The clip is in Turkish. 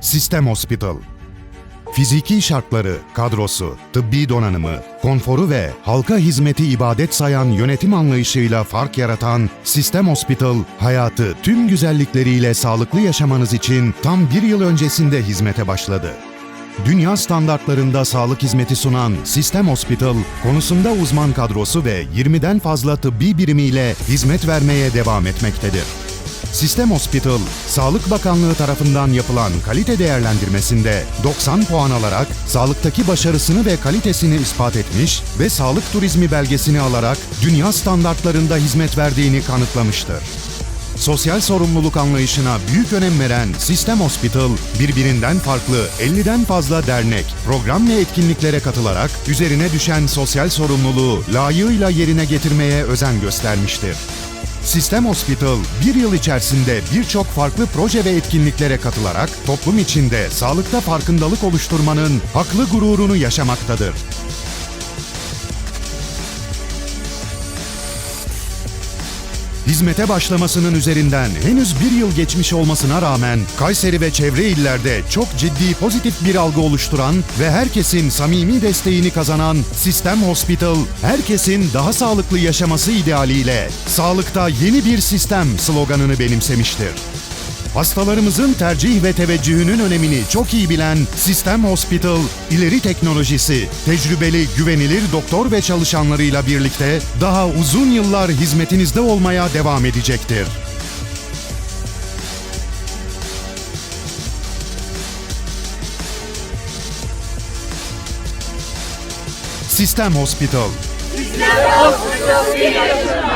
Sistem Hospital. Fiziki şartları, kadrosu, tıbbi donanımı, konforu ve halka hizmeti ibadet sayan yönetim anlayışıyla fark yaratan Sistem Hospital, hayatı tüm güzellikleriyle sağlıklı yaşamanız için tam bir yıl öncesinde hizmete başladı. Dünya standartlarında sağlık hizmeti sunan Sistem Hospital, konusunda uzman kadrosu ve 20'den fazla tıbbi birimiyle hizmet vermeye devam etmektedir. Sistem Hospital, Sağlık Bakanlığı tarafından yapılan kalite değerlendirmesinde 90 puan alarak sağlıktaki başarısını ve kalitesini ispat etmiş ve sağlık turizmi belgesini alarak dünya standartlarında hizmet verdiğini kanıtlamıştır. Sosyal sorumluluk anlayışına büyük önem veren Sistem Hospital, birbirinden farklı 50'den fazla dernek, program ve etkinliklere katılarak üzerine düşen sosyal sorumluluğu layığıyla yerine getirmeye özen göstermiştir. Sistem Hospital bir yıl içerisinde birçok farklı proje ve etkinliklere katılarak toplum içinde sağlıkta farkındalık oluşturmanın haklı gururunu yaşamaktadır. Hizmete başlamasının üzerinden henüz bir yıl geçmiş olmasına rağmen Kayseri ve çevre illerde çok ciddi pozitif bir algı oluşturan ve herkesin samimi desteğini kazanan Sistem Hospital, herkesin daha sağlıklı yaşaması idealiyle sağlıkta yeni bir sistem sloganını benimsemiştir. Hastalarımızın tercih ve teveccühünün önemini çok iyi bilen Sistem Hospital, ileri teknolojisi, tecrübeli, güvenilir doktor ve çalışanlarıyla birlikte daha uzun yıllar hizmetinizde olmaya devam edecektir. Sistem Hospital Hospital bir yaşam.